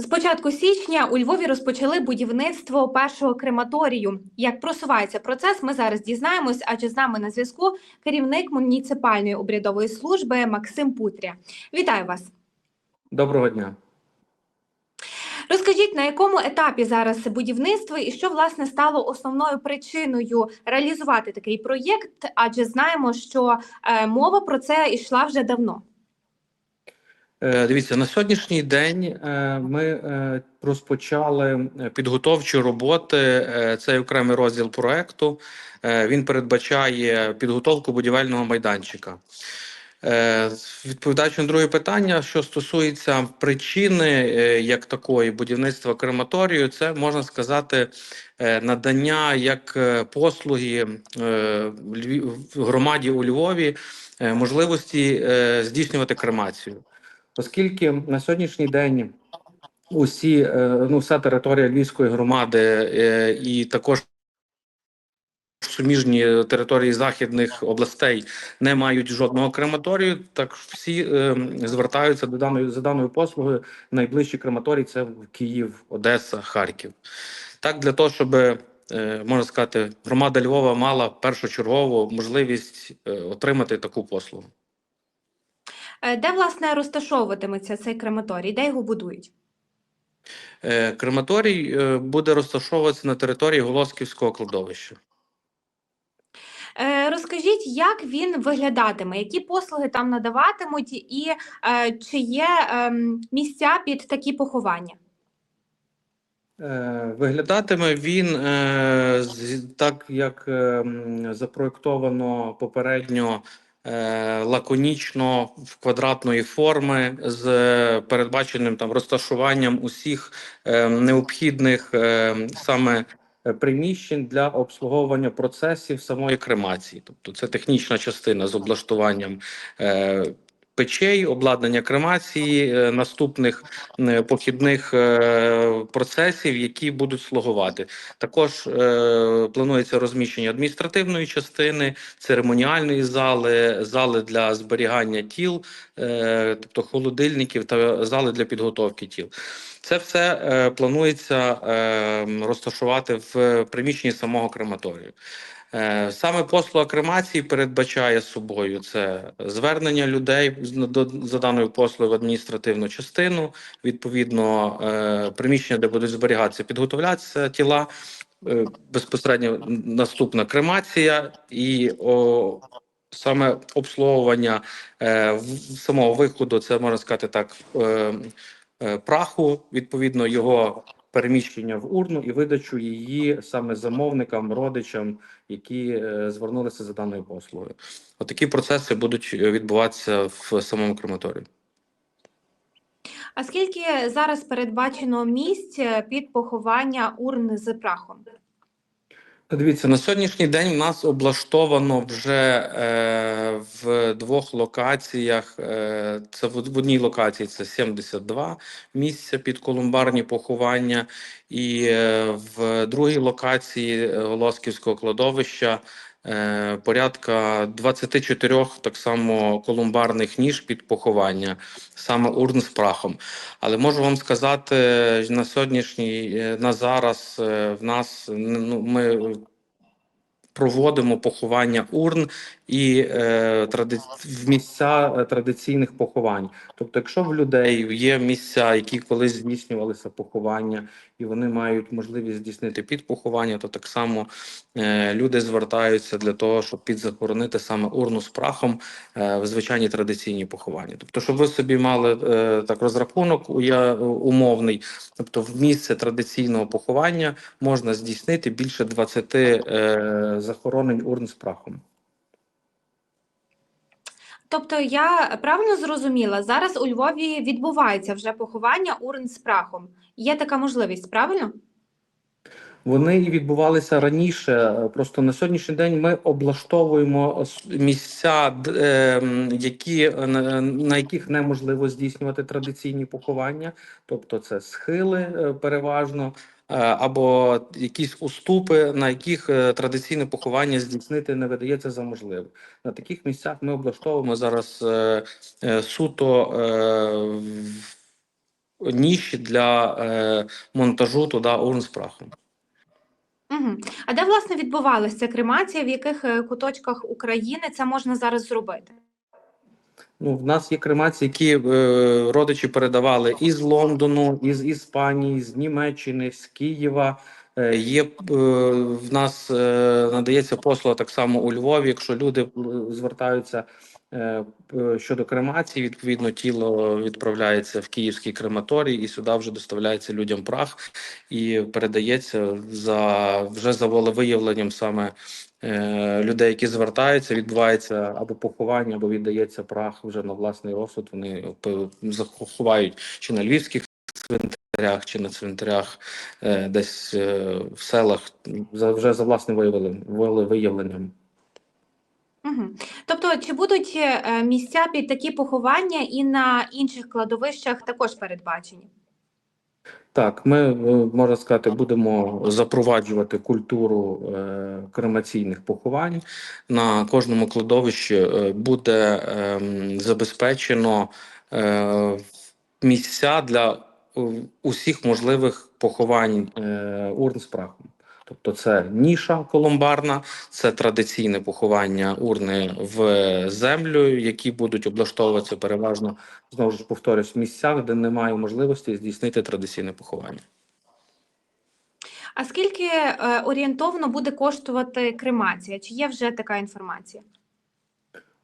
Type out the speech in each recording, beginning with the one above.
З початку січня у Львові розпочали будівництво першого крематорію. Як просувається процес, ми зараз дізнаємось, адже з нами на зв'язку керівник муніципальної обрядової служби Максим Путря. Вітаю вас! Доброго дня. Розкажіть, на якому етапі зараз будівництво і що власне стало основною причиною реалізувати такий проєкт? Адже знаємо, що е, мова про це йшла вже давно. Е, Дивіться, на сьогоднішній день е, ми е, розпочали підготовчі роботи. Цей окремий розділ проекту. Він передбачає підготовку будівельного майданчика. Відповідаючи на друге питання, що стосується причини як такої будівництва крематорію, це можна сказати надання як послуги громаді у Львові можливості здійснювати кремацію. Оскільки на сьогоднішній день усі е, ну вся територія Львівської громади е, і також суміжні території західних областей не мають жодного крематорію, так всі е, звертаються до даної за даною послугою. Найближчі крематорії це в Київ, Одеса, Харків. Так, для того, щоб е, можна сказати, громада Львова мала першочергову можливість е, отримати таку послугу. Е, Де власне розташовуватиметься цей крематорій? Де його будують? Е, Крематорій е, буде розташовуватися на території Голосківського кладовища. Розкажіть, як він виглядатиме, які послуги там надаватимуть, і чи є ем, місця під такі поховання? Виглядатиме він так, як е, запроєктовано попередньо лаконічно в квадратної форми з е, передбаченим там розташуванням усіх е, необхідних е, саме е, приміщень для обслуговування процесів самої кремації. Тобто це технічна частина з облаштуванням е, печей, обладнання кремації, е, наступних е, похідних е, процесів, які будуть слугувати. Також планується розміщення адміністративної частини, церемоніальної зали, зали для зберігання тіл, тобто холодильників та зали для підготовки тіл. Це все планується розташувати в приміщенні самого крематорію. Е, Саме послуга кремації передбачає собою це звернення людей за даною послугою в адміністративну частину, відповідно е, приміщення, де будуть зберігатися, підготовлятися тіла. е, Безпосередньо наступна кремація і о, саме обслуговування е, самого виходу, це можна сказати так, праху, відповідно, його переміщення в урну і видачу її саме замовникам, родичам, які е, звернулися за даною послугою. Отакі процеси будуть е, відбуватися в самому крематорії. А скільки зараз передбачено місць е, під поховання урн з прахом? Дивіться, на сьогоднішній день в нас облаштовано вже е, в двох локаціях. Е, це в, одній локації це 72 місця під колумбарні поховання, і е, в другій локації Голосківського кладовища е, порядка 24 так само колумбарних ніж під поховання, саме урн з прахом. Але можу вам сказати, на сьогоднішній е, на зараз е, в нас ну, ми проводимо поховання урн і е, тради... в місця е, традиційних поховань. Тобто, якщо в людей є місця, які колись здійснювалися поховання, і вони мають можливість здійснити підпоховання, то так само е, люди звертаються для того, щоб підзахоронити саме урну з прахом е, в звичайні традиційні поховання. Тобто, щоб ви собі мали е, так розрахунок уя, умовний, тобто в місце традиційного поховання можна здійснити більше 20 е, захоронень урн з прахом. Тобто, я правильно зрозуміла, зараз у Львові відбувається вже поховання урн з прахом. Є така можливість, правильно? Вони і відбувалися раніше. Просто на сьогоднішній день ми облаштовуємо місця, д- е, м, які на, на яких неможливо здійснювати традиційні поховання, тобто це схили е, переважно. Е, Або якісь уступи, на яких е, традиційне поховання здійснити не видається за можливе. На таких місцях ми облаштовуємо зараз е, суто ніші для монтажу туди урн з прахом. Угу. А де власне відбувалася кремація? В яких куточках України це можна зараз зробити? Ну, в нас є кремації, які е, родичі передавали із Лондону, із Іспанії, з Німеччини, з Києва. Е, є е, в нас е, надається послуга так само у Львові. Якщо люди е, звертаються е, щодо кремації, відповідно тіло відправляється в київський крематорій, і сюди вже доставляється людям прах і передається за вже за волевиявленням саме людей, які звертаються, відбувається або поховання, або віддається прах вже на власний розсуд. Вони заховають чи на львівських цвинтарях, чи на цвинтарях е, десь е, в селах вже за власним виявленням. Угу. Тобто, чи будуть е, місця під такі поховання і на інших кладовищах також передбачені? Так, ми е, можна сказати, будемо запроваджувати культуру е, кремаційних поховань. На кожному кладовищі е, буде ем, забезпечено місця для усіх можливих поховань урн з прахом. Тобто це ніша колумбарна, це традиційне поховання урни в землю, які будуть облаштовуватися переважно знову ж повторюсь, в місцях, де немає можливості здійснити традиційне поховання. А скільки е, орієнтовно буде коштувати кремація? Чи є вже така інформація?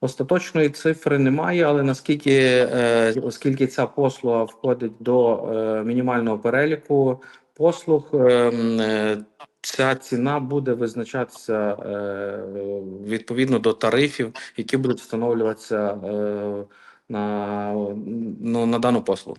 Остаточної цифри немає, але наскільки, е, оскільки ця послуга входить до е, мінімального переліку послуг, е, м, е, ця ціна буде визначатися е, відповідно до тарифів, які будуть встановлюватися е, на, ну, на дану послугу.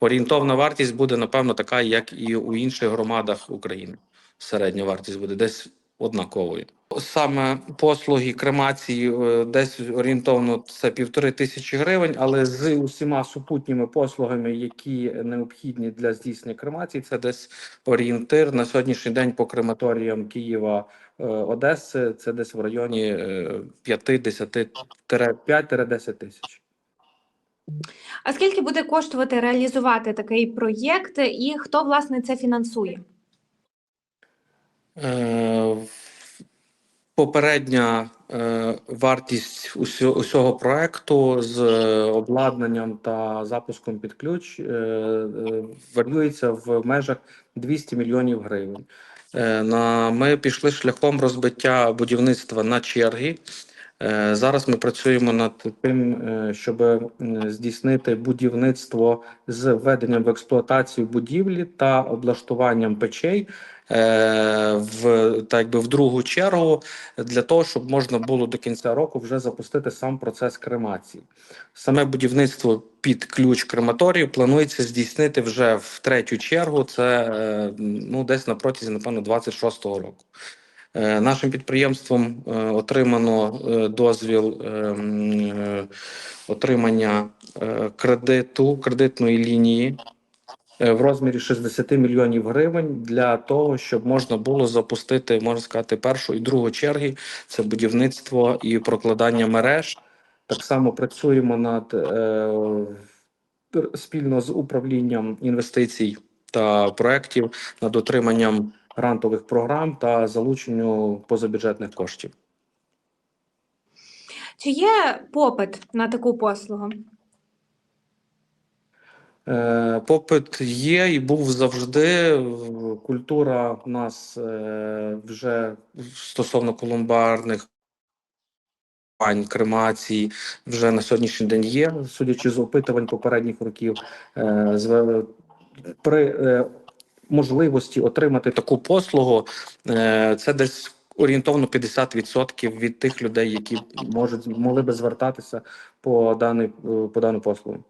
Орієнтовна вартість буде, напевно, така, як і у інших громадах України. Середня вартість буде десь однаковою. Саме послуги кремації е, десь орієнтовно це півтори тисячі гривень, але з усіма супутніми послугами, які необхідні для здійснення кремації, це десь орієнтир на сьогоднішній день по крематоріям Києва, е, Одеси. Це десь в районі е, 5-10 тисяч. А скільки буде коштувати реалізувати такий проєкт, і хто власне це фінансує? Е, Попередня е, вартість усього, проекту з обладнанням та запуском під ключ е, варіюється в межах 200 мільйонів гривень. Ми пішли шляхом розбиття будівництва на черги. Е, Зараз ми працюємо над тим, е, щоб здійснити будівництво з введенням в експлуатацію будівлі та облаштуванням печей е, в так би в другу чергу для того, щоб можна було до кінця року вже запустити сам процес кремації. Саме будівництво під ключ крематорію планується здійснити вже в третю чергу. Це е, ну десь на протязі, напевно, 26-го року. Е, Нашим підприємством е, отримано е, дозвіл отримання кредиту, кредитної лінії в розмірі 60 мільйонів гривень для того, щоб можна було запустити, можна сказати, першу і другу черги. Це будівництво і прокладання мереж. Так само працюємо над спільно з управлінням інвестицій та проєктів над отриманням грантових програм та залученню позабюджетних коштів. Чи є попит на таку послугу? Е, Попит є і був завжди. Культура в нас е, вже стосовно колумбарних пань, кремації вже на сьогоднішній день є, судячи з опитувань попередніх років. Е, При можливості отримати таку послугу, е, це десь орієнтовно 50% від тих людей, які можуть могли би звертатися по даний по дану послугу.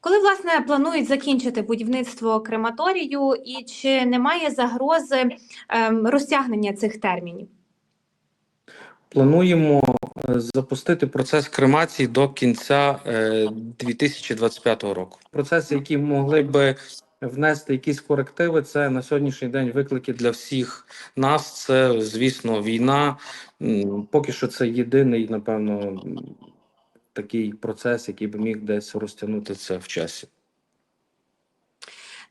Коли власне планують закінчити будівництво крематорію, і чи немає загрози ем, розтягнення цих термінів? Плануємо е, запустити процес кремації до кінця е, 2025 року. Процеси, які могли би внести якісь корективи, це на сьогоднішній день виклики для всіх нас. Це, звісно, війна. Поки що це єдиний, напевно, такий процес, який би міг десь розтягнутися в часі.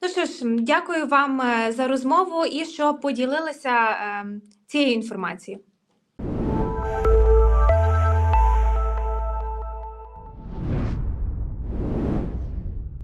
Ну що ж, дякую вам е, за розмову і що поділилися ем, цією інформацією.